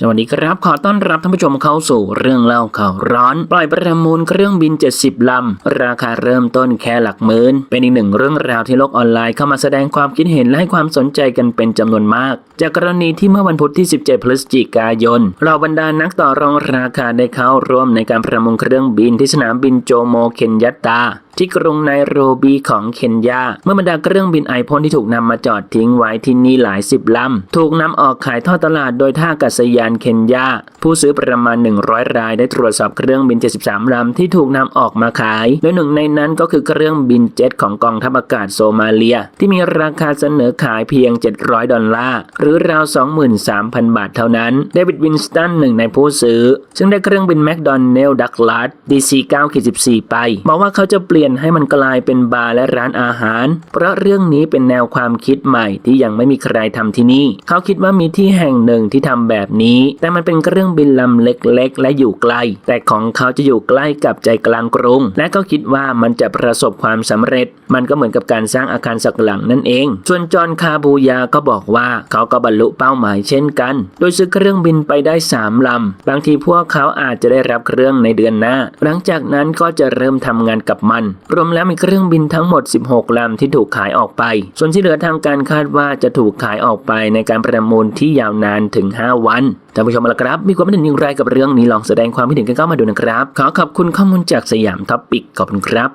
สวัสดีครับ ขอต้อนรับท่านผู้ชมเข้าสู่เรื่องเล่าข่าวร้อน ปล่อยประมูลเครื่องบิน 70 ลำ ราคาเริ่มต้นแค่หลักหมื่น เป็นอีกหนึ่งเรื่องราวที่โลกออนไลน์เข้ามาแสดงความคิดเห็นและให้ความสนใจกันเป็นจำนวนมาก จากกรณีที่เมื่อวันพุธที่ 17 พฤศจิกายนเราบรรดานักต่อรองราคาได้เข้าร่วมในการประมูลเครื่องบินที่สนามบินโจโมเคนยัตตา ที่กรุงไนโรบีของเคนยา เมื่อบรรดาเครื่องบินไอพ่นที่ถูกนำมาจอดทิ้งไว้ที่นี่หลายสิบลำ ถูกนำออกขายทอดตลาดโดยท่าอากาศยานเคนยา ผู้ซื้อประมาณ 100 รายได้ตรวจสอบเครื่องบิน 73ลำที่ถูกนำออกมาขายโดยหนึ่งในนั้นก็คือเครื่องบินเจ็ตของกองทัพอากาศโซมาเลีย ที่มีราคาเสนอขายเพียง 700 ดอลลาร์หรือราว 23,000 บาทเท่านั้นเดวิดวินสตันหนึ่งในผู้ซื้อ ซึ่งได้เครื่องบินแมคโดนัลด์ดักลัส DC-9 14ไปบอกว่าเขาจะเปลี่ยนให้มันกลายเป็นบาร์และร้านอาหาร เพราะเรื่องนี้เป็นแนวความคิดใหม่ที่ยังไม่มีใครทำที่นี่ เขาคิดว่ามีที่แห่งหนึ่งที่ทำแบบนี้ แต่มันเป็นเครื่องบินลำเล็กๆ และอยู่ไกล แต่ของเขาจะอยู่ใกล้กับใจกลางกรุง และก็คิดว่ามันจะประสบความสำเร็จ มันก็เหมือนกับการสร้างอาคารสักหลังนั่นเอง ส่วนจอห์นคาบูยาก็บอกว่าเขาก็บรรลุเป้าหมายเช่นกัน โดยซื้อเครื่องบินไปได้ 3 ลำ บางทีพวกเขาอาจจะได้รับเครื่องในเดือนหน้า หลังจากนั้นก็จะเริ่มทำงานกับมันรวมแล้วมีเครื่องบินทั้งหมด 16 ลำที่ถูกขายออกไป ส่วนที่เหลือทางการคาดว่าจะถูกขายออกไปในการประมูลที่ยาวนานถึง 5 วันท่านผู้ชมละครับ มีความเห็นอย่างไรกับเรื่องนี้ลองแสดงความคิดเห็นกันเข้ามาดูนะครับ ขอขอบคุณข้อมูลจากสยามท็อปปิกขอบคุณครับ